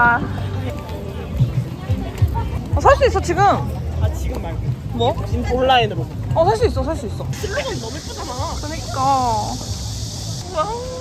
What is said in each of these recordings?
아. 어, 살수 있어 지금. 아 지금 말고 뭐? 진짜 온라인으로 어, 살 수 있어, 살 수 있어. 슬로건이 너무 예쁘잖아 그니까. 와우. 와.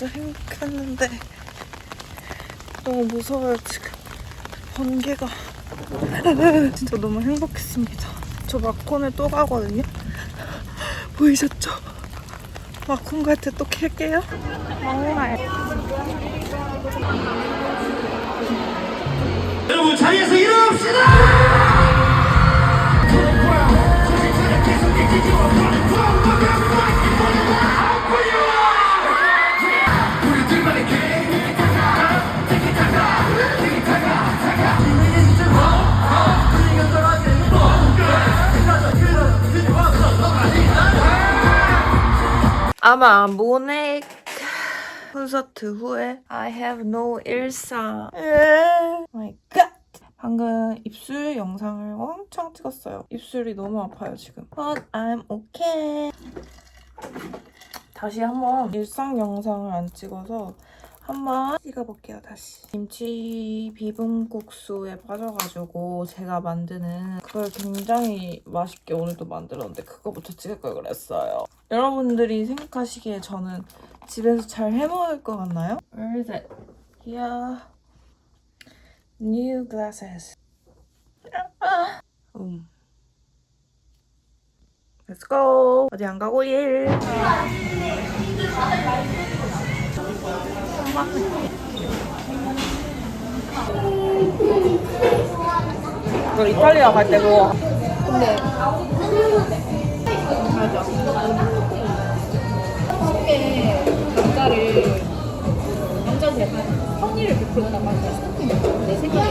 진짜 행복했는데 너무 무서워요 지금. 번개가. 진짜 너무 행복했습니다. 저 마콘에 또 가거든요 보이셨죠? 갈때또 캘게요 여러분 자리에서 일어납시다. 아마 모넥 콘서트 후에? I have no 일상. 마이 갓 방금 입술 영상을 엄청 찍었어요. 입술이 너무 아파요 지금. But I'm okay. 다시 한번 일상 영상을 안 찍어서 한번 찍어볼게요 다시. 김치 비빔국수에 빠져가지고 제가 만드는 그걸 굉장히 맛있게 오늘도 만들었는데 그거부터 찍을 걸 그랬어요. 여러분들이 생각하시기에 저는 집에서 잘 해먹을 것 같나요? Where is it? Here. New glasses. 음. Let's go. 어디 안 가고 일 그 이탈리아 갈 때도. 남자를 남자한테 약간 성의를 베풀거나 막 스토킹 내 생각에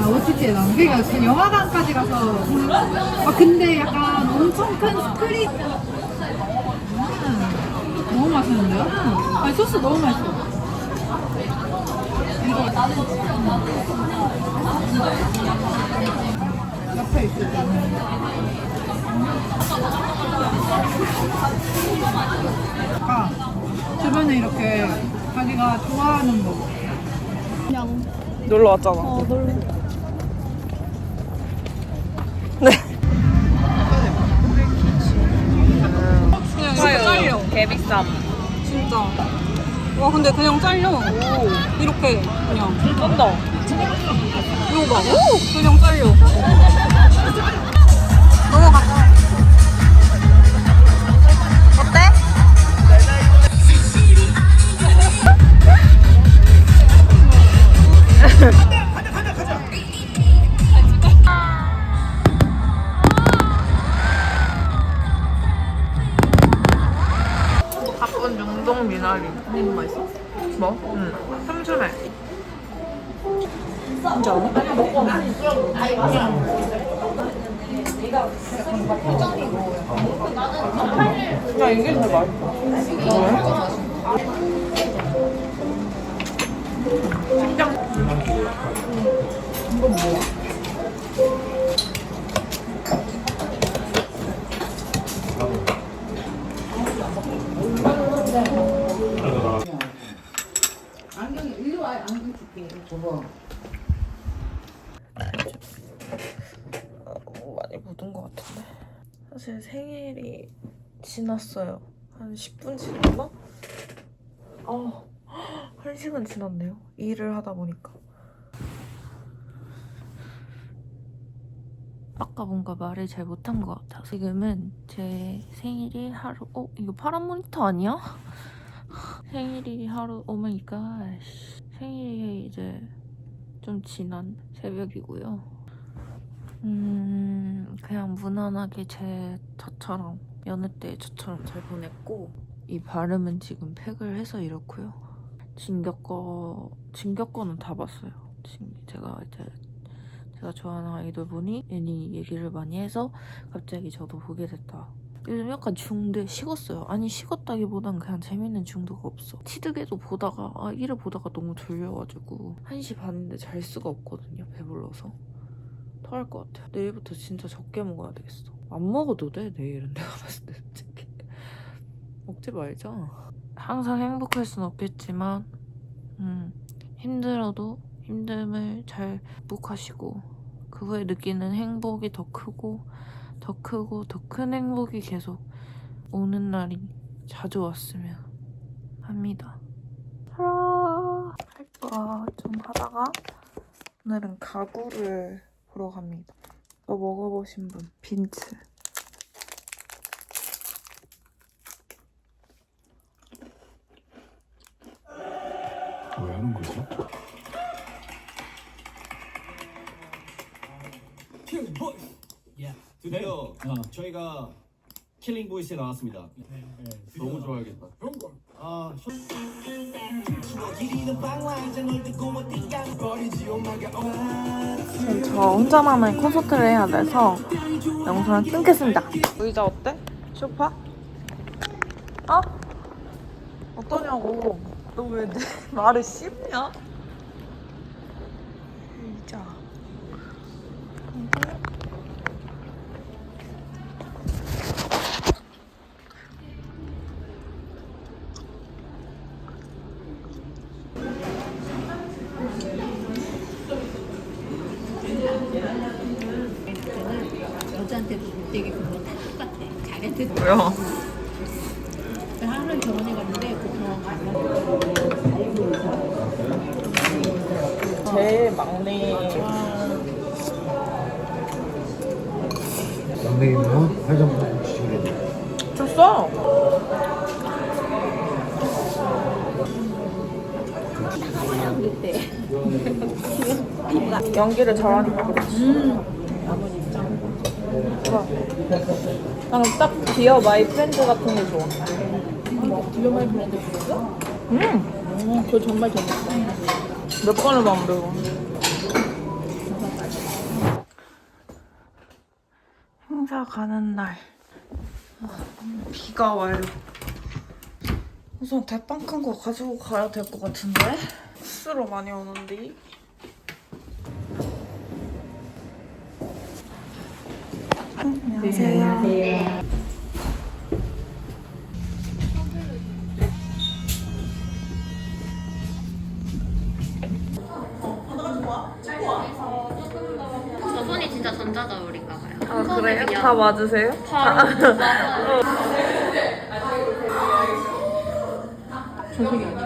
아 OTT에 나온 그러니까 그 영화관까지 가서. 아 근데 약간 엄청 큰 스크린. 음, 너무 맛있는데요? 아니 소스 너무 맛있어. 옆에 있을 때는 아까 주변에 이렇게 자기가 좋아하는 거. 놀러 왔잖아. 어, 놀러. 네. 그냥 이렇게 잘려. 개비쌈 진짜. 와 근데 그냥 잘려. 이렇게 그냥. 쩐다. 이거 봐. 그냥 잘려. 너무 가까워 진짜 아니? 야 이게 제일 맛있어 너무 많이 묻은 것 같은데 사실 생일이 지났어요 한 10분 지났나? 아, 한 시간 지났네요 일을 하다 보니까 아까 뭔가 말을 잘 못한 것 같아요. 지금은 제 생일이 하루, 어? 이거 파란 모니터 아니야? 생일이 하루, 오마이갓. 생일이 이제 좀 지난 새벽이고요. 음, 그냥 무난하게 제 저처럼, 여느 때 저처럼 잘 보냈고, 이 발음은 지금 팩을 해서 이렇고요. 진격 거, 진격 거는 다 봤어요. 진- 제가 이제 제가 좋아하는 아이돌 분이 애니 얘기를 많이 해서 갑자기 저도 보게 됐다. 요즘 약간 중대 식었어요. 아니 식었다기보단 그냥 재밌는 중독가 없어. 티드게도 보다가 아 이를 보다가 너무 졸려가지고 1시 반인데 잘 수가 없거든요. 배불러서. 토할 것 같아요. 내일부터 진짜 적게 먹어야 되겠어. 안 먹어도 돼 내일은 내가 봤을 때 솔직히. 먹지 말자. 항상 행복할 순 없겠지만 음, 힘들어도 힘듦을 잘 극복하시고 그 후에 느끼는 행복이 더 크고 더 크고 더 큰 행복이 계속 오는 날이 자주 왔으면 합니다. 아, 할거 좀 하다가 오늘은 가구를 보러 갑니다. 이거 먹어보신 분 빈츠. 왜 하는 거지? 드디어 저희가 킬링 보이스에 나왔습니다. 너무 좋아하겠다. 아, 지금 저 혼자만의 콘서트를 해야 돼서 영상을 끊겠습니다. 의자 어때? 쇼파? 어? 어떠냐고. 너 왜 내 말을 씹냐? 의자. 뭐야? 하루는 병원에 갔는데 그 병원 가서 제일 막내. 막내 있나? 회장님 주시면 줬어. 연기를 잘하니까 그렇지. 좋아. 나는 딱 디어 마이 프렌드 같은 게 좋아. 디어 마이 브랜드 불렀어? 음, 어, 그거 정말 재밌어. 몇 번을 만 배워. 행사 가는 날. 아, 비가 와요. 우선 대빵 큰 거 가지고 가야 될 것 같은데? 스스로 많이 오는데? 안녕하세요. 저 손이 진짜 전자저울인가 봐요. 아, 그래요? 다 맞으세요? 바로 맞아요. 저속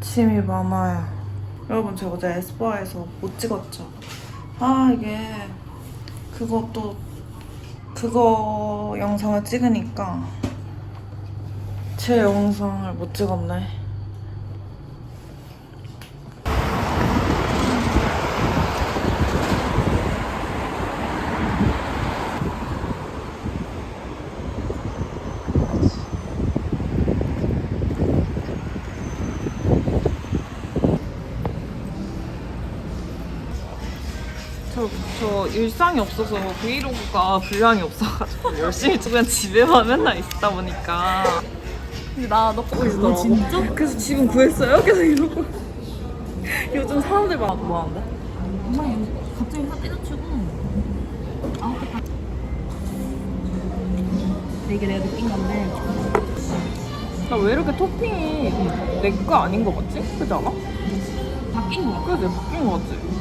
짐이 많아요. 여러분 저 어제 에스쁘아에서 못 찍었죠? 아 이게 그것도 그거 영상을 찍으니까 제 영상을 못 찍었네. 저, 저 일상이 없어서 브이로그가 분량이 없어가지고 열심히 그냥 집에만 맨날 있다 보니까 근데 나너 보고 있더라고 진짜? 그래서 지금 구했어요? 계속 이러고 요즘 사람들 막 뭐하는데? 갑자기 화 때려치고 되게 내가 느낀 건데 나 왜 이렇게 토핑이 내 거 아닌 거 같지? 그지 않아? 바뀐 거 같아. 그지? 바뀐 거 같지?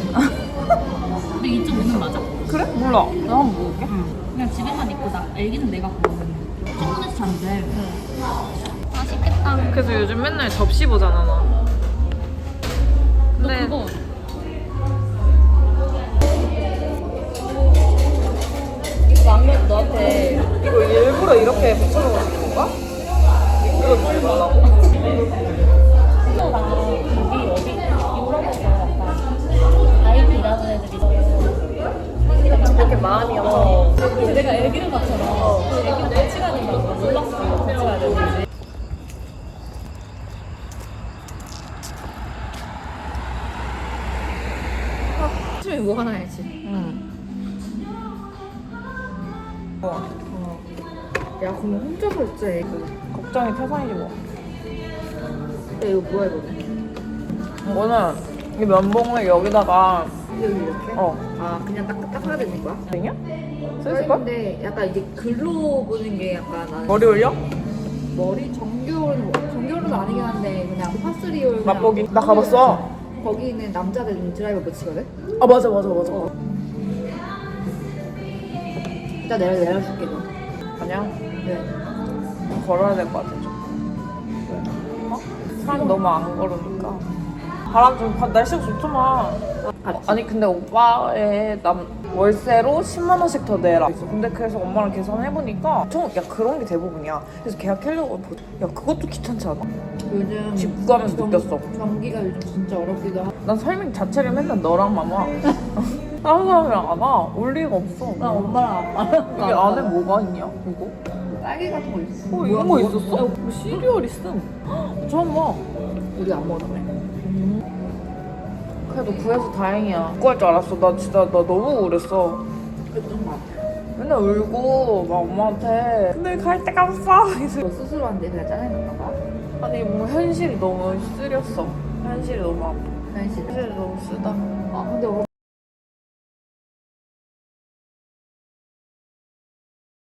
근데 2.5는 맞아? 그래? 몰라. 나 한번 먹을게. 그냥 집에만 있고 나 애기는 내가 보거든. 조금씩 잔대. 맛있겠다. 그래서 요즘 맨날 접시 보잖아, 나. 너 근데 그거 라면 너한테 이거 일부러 이렇게 붙여놓은 건가? 이거 너무 많아. 일하는 애들이 이렇게 마음이 없어. 내가 애기를 봤잖아. 애기 같이 가는 거 몰랐어. 같이 가야 되는지. 아침에 뭐 하나 해야지. 응. 야, 그럼 혼자서 진짜 애기. 걱정이 태산이지 뭐. 근데 이거 뭐야, 이거는? 이거는 이 면봉을 여기다가 여기 이렇게? 어 아, 그냥 딱, 딱 하야 되는 거야? 되냐? 쓸걸? 근데 약간 이게 글로 보는 게 약간 나는 머리 올려? 머리 정규로는 정규로는 아니긴 한데 그냥 파스리올 그냥 맛보기. 나 가봤어. 거기는 남자들 드라이버 붙이거든? 아 맞아 맞아 맞아. 일단 내가 내려줄게 너 그냥 네. 걸어야 될 것 같아 좀. 어? 사람 너무 안 걸으니까. 바람 좀 바- 날씨가 좋더만. 어, 아니 근데 오빠의 남 월세로 10만 원씩 더 내라. 있어. 근데 그래서 엄마랑 계산해 보니까 총야 그런 게 대부분이야. 그래서 계약하려고 보- 야 그것도 귀찮지 않아? 요즘 집 구하면서 전- 느꼈어. 전기가 요즘 진짜 어렵기도 하고 난 설명 자체를 맨날 너랑만 와. 다른 사람이랑 안 와. 올 리가 없어. 나 엄마랑 아빠랑 이게 안에 뭐가 있냐? 이거? 딸기 같은 거 있어 어 이런 거 있었어? 뭐 시리얼 있음. 처음 봐. 우리 안 먹어 그래 그래도 구해서 다행이야. 구할 줄 알았어. 나 진짜 나 너무 우울했어. 좀 많아 맨날 울고 막 엄마한테 근데 갈 데가 없어. 이래서 너 스스로 한데 그냥 짜증났나 봐 아니 뭔가 현실이 너무 쓰렸어. 현실이 너무 아파. 현실 현실이 너무 쓰다. 아 근데